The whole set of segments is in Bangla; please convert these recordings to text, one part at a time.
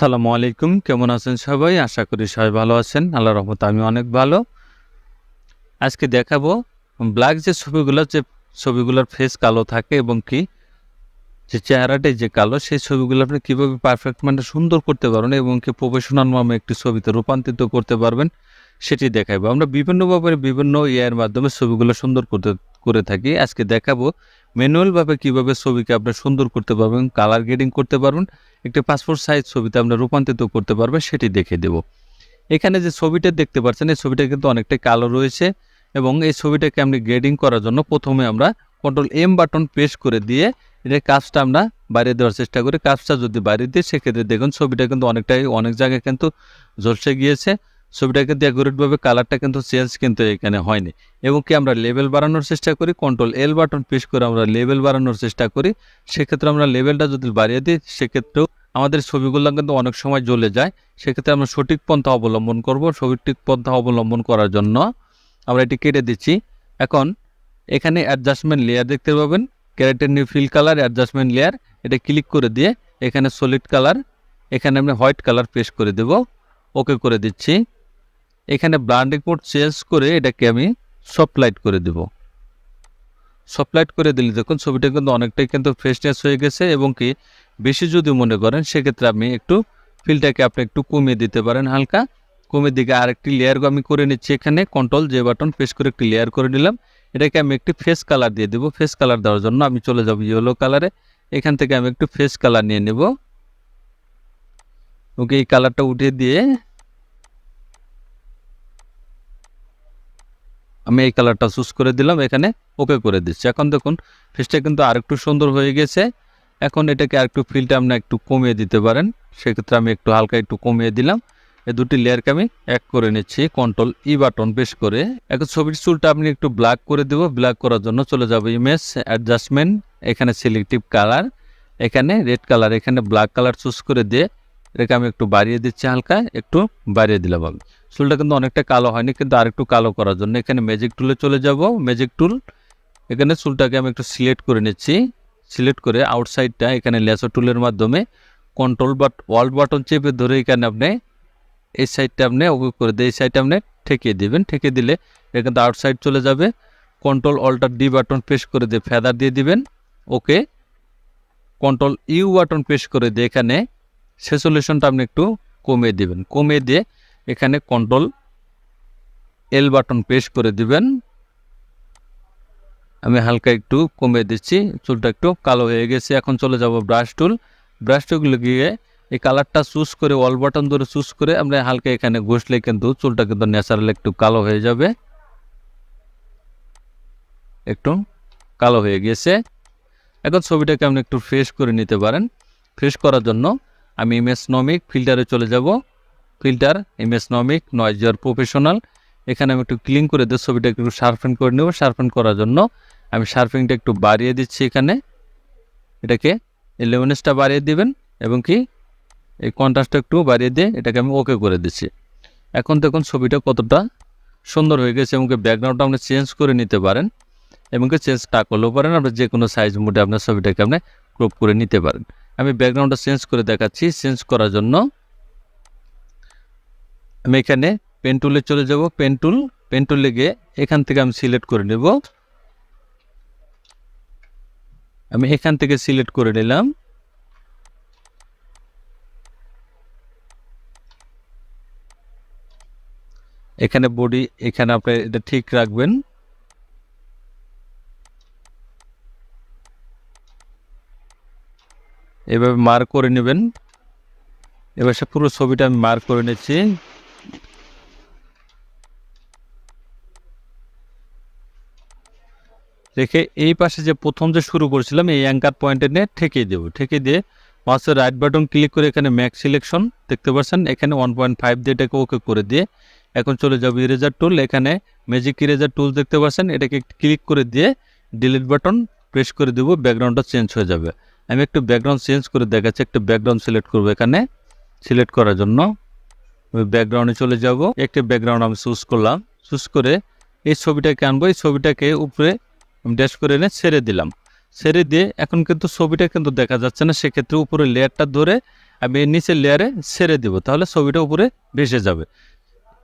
সালামু আলাইকুম, কেমন আছেন সবাই? আশা করি সবাই ভালো আছেন। আল্লাহ রহমত আমি অনেক ভালো। আজকে দেখাবো ব্ল্যাক যে ছবিগুলো, যে ছবিগুলোর ফেস কালো থাকে এবং কি, যে চেহারাটাই যে কালো, সেই ছবিগুলো আপনি কীভাবে পারফেক্ট মানে সুন্দর করতে পারবেন এবং কি প্রফেশনাল নামে একটি ছবিতে রূপান্তরিত করতে পারবেন, সেটি দেখাবো। আমরা বিভিন্নভাবে বিভিন্ন ইয়ের মাধ্যমে ছবিগুলো সুন্দর করতে, করে থাকি। আজকে দেখাবো ম্যানুয়ালভাবে কীভাবে ছবিকে আপনি সুন্দর করতে পারবেন কালার গ্রেডিং করতে পারবেন, একটি পাসপোর্ট সাইজ ছবিতে আমরা রূপান্তরিত করতে পারবেন, সেটি দেখে দেব। এখানে যে ছবিটা দেখতে পাচ্ছেন, এই ছবিটা কিন্তু অনেকটাই কালো রয়েছে এবং এই ছবিটাকে আপনি গ্রেডিং করার জন্য প্রথমে আমরা কন্ট্রোল এম বাটন প্রেস করে দিয়ে এটার কাজটা আমরা বাইরে দেওয়ার চেষ্টা করি। কাজটা যদি বাইরে দিই, সেক্ষেত্রে দেখুন ছবিটা কিন্তু অনেকটাই, অনেক জায়গায় কিন্তু ঝলসে গিয়েছে। ছবিটা কিন্তু অ্যাকুরেটভাবে কালারটা কিন্তু চেঞ্জ কিন্তু এখানে হয়নি। এবং কি আমরা লেভেল বাড়ানোর চেষ্টা করি কন্ট্রোল এল বাটন প্রেস করে আমরা লেভেল বাড়ানোর চেষ্টা করি, সেক্ষেত্রে আমরা লেভেলটা যদি বাড়িয়ে দিই, সেক্ষেত্রেও আমাদের ছবিগুলো কিন্তু অনেক সময় জ্বলে যায়। সেক্ষেত্রে আমরা সঠিক পন্থা অবলম্বন করব, সঠিক পন্থা অবলম্বন করার জন্য আমরা এটি কেটে দিচ্ছি। এখন এখানে অ্যাডজাস্টমেন্ট লেয়ার দেখতে পাবেন character new fill colour adjustment layer এটা ক্লিক করে দিয়ে এখানে সলিড কালার এখানে আমি হোয়াইট কালার পেস্ট করে দেব। ওকে করে দিচ্ছি। এখানে ব্রান্ডিং কোড চেঞ্জ করে এটাকে আমি সফট লাইট করে দেব। সফট লাইট করে দিলে দেখুন ছবিটা কিন্তু অনেকটাই কিন্তু ফ্রেশনেস হয়ে গেছে এবং কি বেশি যদি মনে করেন, সেক্ষেত্রে আপনি একটু ফিলটাকে আপনি একটু কমিয়ে দিতে পারেন হালকা। কমিয়ে দিকে আরেকটি লেয়ার আমি করে নিচ্ছি এখানে কন্ট্রোল যে বাটন প্রেস করে একটি লেয়ার করে নিলাম। এটাকে আমি একটি ফেস কালার দিয়ে দেবো। ফেস কালার দেওয়ার জন্য আমি চলে যাব ইয়েলো কালারে এখান থেকে আমি একটু ফেস কালার নিয়ে নেব। ওকে, এই কালারটা উঠিয়ে দিয়ে আমি এই কালারটা চুজ করে দিলাম, এখানে ওকে করে দিচ্ছি। এখন দেখুন ফেসটা কিন্তু আরেকটু সুন্দর হয়ে গেছে। এখন এটাকে আরেকটু ফিলটা আপনি একটু কমিয়ে দিতে পারেন। সেক্ষেত্রে আমি একটু হালকা একটু কমিয়ে দিলাম। এই দুটি লেয়ারকে আমি এক করে নিচ্ছি। কন্ট্রোল ই বাটন প্রেস করে। এখন ছবির চুলটা আপনি একটু ব্ল্যাক করে দেব। ব্ল্যাক করার জন্য চলে যাব ইমেজ অ্যাডজাস্টমেন্ট এখানে সিলেক্টিভ কালার এখানে রেড কালার এখানে ব্ল্যাক কালার চুজ করে দিয়ে এটাকে আমি একটু বাড়িয়ে দিচ্ছি হালকা, একটু বাড়িয়ে দিলাম আমি। চুলটা কিন্তু অনেকটা কালো হয়নি, কিন্তু আরেকটু কালো করার জন্য এখানে ম্যাজিক টুলে চলে যাব। ম্যাজিক টুল এখানে চুলটাকে আমি একটু সিলেক্ট করে নিচ্ছি। সিলেক্ট করে আউটসাইডটা এখানে লেসো টুলের মাধ্যমে কন্ট্রোল বাট ওয়াল্ড বাটন চেপে ধরে এখানে আপনি এই সাইডটা আপনি ওকে করে দিয়ে এই সাইডটা আপনি ঠেকিয়ে দিবেন। ঠেকে দিলে এটা কিন্তু আউটসাইড চলে যাবে। Control alter D button press করে দিয়ে ফেদার দিয়ে দিবেন। Okay control U button press করে দিয়ে এখানে সেসোলেশনটা আপনি একটু কমিয়ে দিবেন। কমিয়ে দিয়ে এখানে কন্ট্রোল এল বাটন প্রেস করে দিবেন। আমি হালকা একটু কমিয়ে দিচ্ছি, চুলটা একটু কালো হয়ে গেছে। এখন চলে যাব ব্রাশ টুল ব্রাশ টুলগুলো গিয়ে এই কালারটা চুজ করে অল বাটন ধরে চুজ করে আমরা হালকা এখানে ঘষলে কিন্তু চুলটা কিন্তু ন্যাচারাল একটু কালো হয়ে যাবে। একটু কালো হয়ে গেছে। এখন ছবিটাকে আপনি একটু ফ্রেশ করে নিতে পারেন। ফ্রেশ করার জন্য আমি ইমেজ নমিক ফিল্টারে চলে যাব। Filter Imagenomic Noiseware professional এখানে আমি একটু ক্লিন করে দিয়ে ছবিটা একটু শার্পেন করে নেব। শার্পেন করার জন্য আমি শার্পিংটা একটু বাড়িয়ে দিচ্ছি এখানে। এটাকে ইলেভেনেসটা বাড়িয়ে দিবেন এবং কি এই কন্ট্রাস্টটা একটু বাড়িয়ে দিয়ে এটাকে আমি ওকে করে দিচ্ছি। এখন দেখুন ছবিটা কতটা সুন্দর হয়ে গেছে এবং ব্যাকগ্রাউন্ডটা আপনি চেঞ্জ করে নিতে পারেন এবং চেঞ্জ টা করলেও পারেন। আপনি যে কোনো সাইজ মোডে আপনার ছবিটাকে আপনি ক্রপ করে নিতে পারেন। আমি ব্যাকগ্রাউন্ডটা চেঞ্জ করে দেখাচ্ছি, চেঞ্জ করার জন্য। আমি এখানে পেন টুলে চলে যাব পেন টুল পেন টুলে গিয়ে এখান থেকে আমি সিলেক্ট করে নেব। আমি এখান থেকে সিলেক্ট করে নিলাম। এখানে বডি এখানে আপনি এটা ঠিক রাখবেন। এভাবে মার্ক করে নেবেন। এবার সে পুরো ছবিটা আমি মার্ক করে নিচ্ছি। রেখে এই পাশে যে প্রথম যে শুরু করেছিলাম, এই অ্যাঙ্কার পয়েন্টে নিয়ে ঠেকে দেবো। ঠেকে দিয়ে মাউসের রাইট বাটন ক্লিক করে এখানে ম্যাক্স সিলেকশন দেখতে পাচ্ছেন। এখানে ওয়ান পয়েন্ট ফাইভ দিয়ে এটাকে ওকে করে দিয়ে এখন চলে যাব ইরেজার টুল এখানে ম্যাজিক ইরেজার টুল দেখতে পাচ্ছেন। এটাকে ক্লিক করে দিয়ে ডিলিট বাটন প্রেস করে দেবো। ব্যাকগ্রাউন্ডটা চেঞ্জ হয়ে যাবে। আমি একটু ব্যাকগ্রাউন্ড চেঞ্জ করে দেখাচ্ছি, একটু ব্যাকগ্রাউন্ড সিলেক্ট করব এখানে। সিলেক্ট করার জন্য আমি ব্যাকগ্রাউন্ডে চলে যাব। একটি ব্যাকগ্রাউন্ড আমি চুজ করলাম। চুজ করে এই ছবিটাকে আনব। এই ছবিটাকে উপরে আমি ড্যাশ করে এনে ছেড়ে দিলাম। ছেড়ে দিয়ে এখন কিন্তু ছবিটা কিন্তু দেখা যাচ্ছে না। সেক্ষেত্রে উপরে লেয়ারটা ধরে আমি এর নিচের লেয়ারে ছেড়ে দিব। তাহলে ছবিটা উপরে ভেসে যাবে।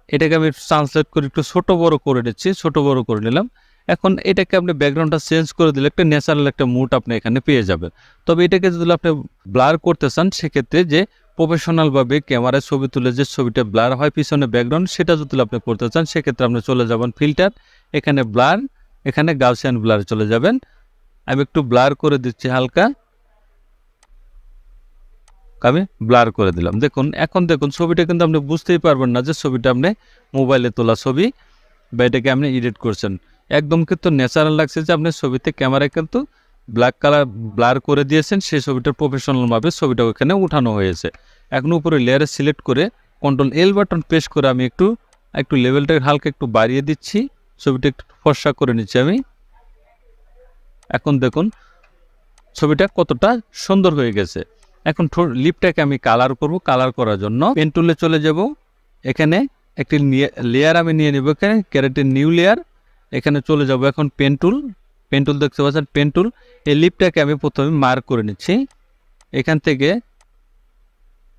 এটাকে আমি ট্রান্সলেট করে একটু ছোটো বড় করে নিচ্ছি। ছোটো বড় করে নিলাম। এখন এটাকে আপনি ব্যাকগ্রাউন্ডটা চেঞ্জ করে দিলে একটা ন্যাচারাল একটা মুড আপনি এখানে পেয়ে যাবেন। তবে এটাকে যদি আপনি ব্লার করতে চান, সেক্ষেত্রে যে প্রফেশনালভাবে ক্যামেরায় ছবি তুলে যে ছবিটা ব্লার হয় পিছনে ব্যাকগ্রাউন্ড সেটা যদি আপনি করতে চান, সেক্ষেত্রে আপনি চলে যাবেন ফিল্টার এখানে ব্লার এখানে গাউসিয়ান ব্লার চলে যাবেন। আমি একটু ব্লার করে দিচ্ছি হালকা। আমি ব্লার করে দিলাম। দেখুন, এখন দেখুন, ছবিটা কিন্তু আপনি বুঝতেই পারবেন না যে ছবিটা আপনি মোবাইলে তোলা ছবি বা এটাকে আপনি এডিট করছেন। একদম কিন্তু ন্যাচারাল লাগছে যে আপনি ছবিতে ক্যামেরায় কিন্তু ব্ল্যাক কালার ব্লার করে দিয়েছেন, সেই ছবিটার প্রফেশনালভাবে ছবিটা ওখানে উঠানো হয়েছে। এখন উপরে লেয়ারে সিলেক্ট করে কন্ট্রোল এল বাটন প্রেস করে আমি একটু একটু লেভেলটাকে হালকা একটু বাড়িয়ে দিচ্ছি, ছবিটা একটু ফর্সা করে নিচ্ছি আমি। এখন দেখুন, ছবিটা কতটা সুন্দর হয়ে গেছে। এখন লিপটাকে আমি কালার করব কালার করার জন্য পেন টুলে চলে যাব। এখানে একটি লেয়ার আমি নিয়ে নেব এখানে, ক্যারেটের নিউ লেয়ার এখানে চলে যাব এখন পেন টুল পেন টুল দেখতে পাচ্ছেন পেন টুল এই লিপটাকে আমি প্রথমে মার্ক করে নিচ্ছি। এখান থেকে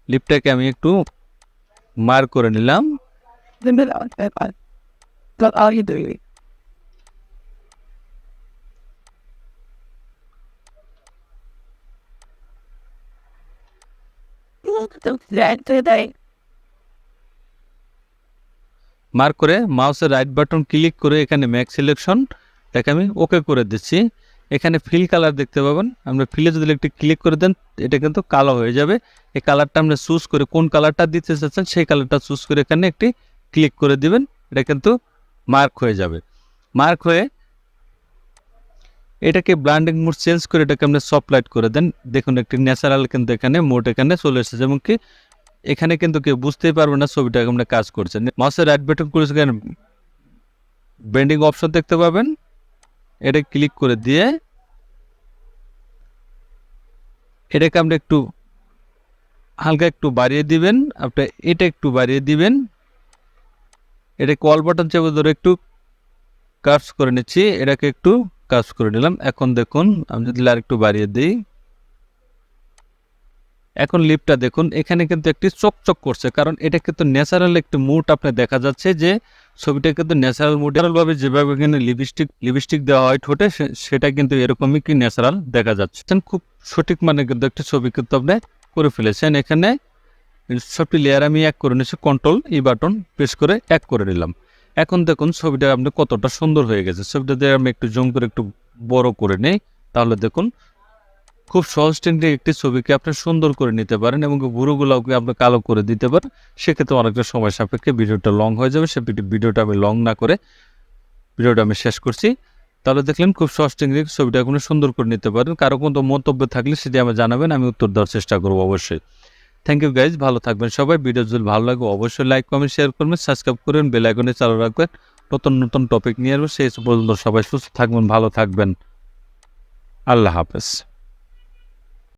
লিপটাকে আমি একটু মার্ক করে নিলাম। The মার্ক করে মাউসের রাইট বাটন ক্লিক করে এখানে ম্যাক সিলেকশন তাকে আমি ওকে করে দিচ্ছি। এখানে ফিল কালার দেখতে পাবেন। আমরা ফিলে যদি একটু ক্লিক করে দেন, এটা কিন্তু কালো হয়ে যাবে। এই কালারটা আপনি চুজ করে কোন কালারটা দিতে চাচ্ছেন, সেই কালারটা চুজ করে এখানে একটি ক্লিক করে দিবেন। এটা কিন্তু মার্ক হয়ে যাবে। মার্ক হয়ে এটাকে ব্লান্ডিং মোড চেঞ্জ করে এটাকে আপনি সফট লাইট করে দেন। দেখুন, একটি ন্যাচারাল কিন্তু এখানে মোড এখানে চলে এসেছে। এবং কি এখানে কিন্তু কেউ বুঝতেই পারবে না ছবিটা আমরা কাজ করছেন মাউসের রাইট বাটন করে সেখানে বেন্ডিং অপশন দেখতে পাবেন। এটা ক্লিক করে দিয়ে এটাকে আমরা একটু হালকা একটু বাড়িয়ে দিবেন, আপনি এটা একটু বাড়িয়ে দিবেন। এটা কল বাটন চেপে ধরে একটু কাজ করে নিচ্ছি, এটাকে একটু কাজ করে নিলাম। এখন দেখুন, আমি যদি আর একটু বাড়িয়ে দিই। এখন লিপটা দেখুন, এখানে কিন্তু একটি চকচক করছে, কারণ এটা কিন্তু ন্যাচারাল একটি মুড আপনি দেখা যাচ্ছে যে ছবিটা কিন্তু ন্যাচারাল ভাবে যেভাবে এখানে লিপস্টিক লিপস্টিক দেওয়া হয় ঠোঁটে সেটা কিন্তু এরকমই কি ন্যাচারাল দেখা যাচ্ছে। খুব সঠিক মানে কিন্তু একটি ছবি কিন্তু আপনি করে ফেলেছেন। এখানে সবটি লেয়ার আমি এক করে নিয়েছি কন্ট্রোল ই বাটন প্রেস করে এক করে নিলাম। এখন দেখুন, ছবিটা আপনি কতটা সুন্দর হয়ে গেছে। ছবিটা দিয়ে আমি একটু জুম করে একটু বড় করে নেই, তাহলে দেখুন খুব সহজ টেকনিক একটি ছবিকে আপনি সুন্দর করে নিতে পারেন এবং বুড়োগুলোকে আপনি কালো করে দিতে পারেন। সেক্ষেত্রে অনেকটা সময় সাপেক্ষে ভিডিওটা লং হয়ে যাবে। সে ভিডি- ভিডিওটা আমি লং না করে ভিডিওটা আমি শেষ করছি। তাহলে দেখলেন খুব সহজ টেকনিক ছবিটা কোনো সুন্দর করে নিতে পারেন। কারও কোনো মন্তব্য থাকলে সেটি আমি জানাবেন, আমি উত্তর দেওয়ার চেষ্টা করব অবশ্যই। থ্যাংক ইউ গাইজ ভালো থাকবেন সবাই। ভিডিও যদি ভালো লাগে অবশ্যই লাইক কমেন্ট শেয়ার করবেন সাবস্ক্রাইব করবেন বেল আইকনে চালু রাখবেন। নতুন নতুন টপিক নিয়ে আসব। সেই পর্যন্ত সবাই সুস্থ থাকবেন, ভালো থাকবেন। আল্লাহ হাফেজ।